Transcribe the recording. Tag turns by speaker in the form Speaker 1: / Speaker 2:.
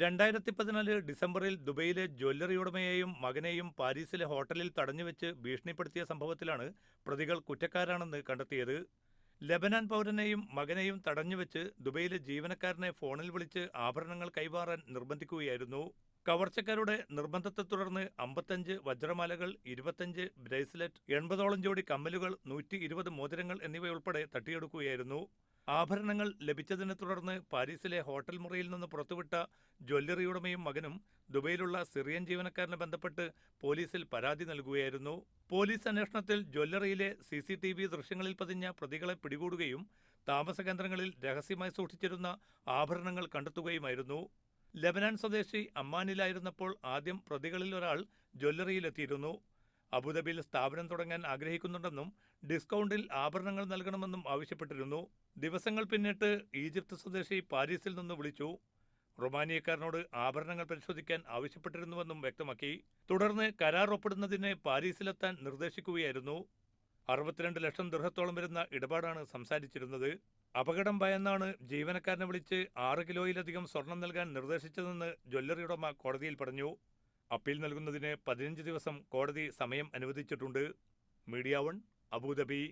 Speaker 1: രണ്ടായിരത്തി പതിനാല് ഡിസംബറിൽ ദുബൈയിലെ ജ്വല്ലറി ഉടമയെയും മകനെയും പാരീസിലെ ഹോട്ടലിൽ തടഞ്ഞുവെച്ച് ഭീഷണിപ്പെടുത്തിയ സംഭവത്തിലാണ് പ്രതികൾ കുറ്റക്കാരാണെന്ന് കണ്ടെത്തിയത്. ലബനാൻ പൗരനെയും മകനെയും തടഞ്ഞുവെച്ച് ദുബൈയിലെ ജീവനക്കാരനെ ഫോണിൽ വിളിച്ച് ആഭരണങ്ങൾ കൈമാറാൻ നിർബന്ധിക്കുകയായിരുന്നു. കവർച്ചക്കാരുടെ നിർബന്ധത്തെ തുടർന്ന് അമ്പത്തഞ്ച് വജ്രമാലകൾ ഇരുപത്തഞ്ച് ബ്രേസ്ലെറ്റ് എൺപതോളം ജോഡി കമ്മലുകൾ നൂറ്റി ഇരുപത് മോതിരങ്ങൾ എന്നിവയുൾപ്പെടെ തട്ടിയെടുക്കുകയായിരുന്നു. ആഭരണങ്ങൾ ലഭിച്ചതിനെ തുടർന്ന് പാരീസിലെ ഹോട്ടൽ മുറിയിൽ നിന്ന് പുറത്തുവിട്ട ജ്വല്ലറി ഉടമയും മകനും ദുബൈയിലുള്ള സിറിയൻ ജീവനക്കാരനെ ബന്ധപ്പെട്ട് പോലീസിൽ പരാതി നൽകുകയായിരുന്നു. പോലീസ് അന്വേഷണത്തിൽ ജ്വല്ലറിയിലെ സി സി ടി വി ദൃശ്യങ്ങളിൽ പതിഞ്ഞ പ്രതികളെ പിടികൂടുകയും താമസ കേന്ദ്രങ്ങളിൽ രഹസ്യമായി സൂക്ഷിച്ചിരുന്ന ആഭരണങ്ങൾ കണ്ടെത്തുകയുമായിരുന്നു. ലബനാൻ സ്വദേശി അമ്മാനിലായിരുന്നപ്പോൾ ആദ്യം പ്രതികളിൽ ഒരാൾ ജ്വല്ലറിയിലെത്തിയിരുന്നു. അബുദാബിയിൽ സ്ഥാപനം തുടങ്ങാൻ ആഗ്രഹിക്കുന്നുണ്ടെന്നും ഡിസ്കൗണ്ടിൽ ആഭരണങ്ങൾ നൽകണമെന്നും ആവശ്യപ്പെട്ടിരുന്നു. ദിവസങ്ങൾ പിന്നിട്ട് ഈജിപ്ത് സ്വദേശി പാരീസിൽ നിന്ന് വിളിച്ചു. റൊമാനിയക്കാരനോട് ആഭരണങ്ങൾ പരിശോധിക്കാൻ ആവശ്യപ്പെട്ടിരുന്നുവെന്നും വ്യക്തമാക്കി. തുടർന്ന് കരാർ ഒപ്പിടുന്നതിന് പാരീസിലെത്താൻ നിർദ്ദേശിക്കുകയായിരുന്നു. അറുപത്തിരണ്ട് ലക്ഷം ദൃഹത്തോളം വരുന്ന ഇടപാടാണ് സംസാരിച്ചിരുന്നത്. അപകടം ഭയന്നാണ് ജീവനക്കാരനെ വിളിച്ച് ആറ് കിലോയിലധികം സ്വർണം നൽകാൻ നിർദ്ദേശിച്ചതെന്ന് ജ്വല്ലറി ഉടമ കോടതിയിൽ പറഞ്ഞു. അപ്പീൽ നൽകുന്നതിന് പതിനഞ്ച് ദിവസം കോടതി സമയം അനുവദിച്ചിട്ടുണ്ട്. Media One Abu Dhabi.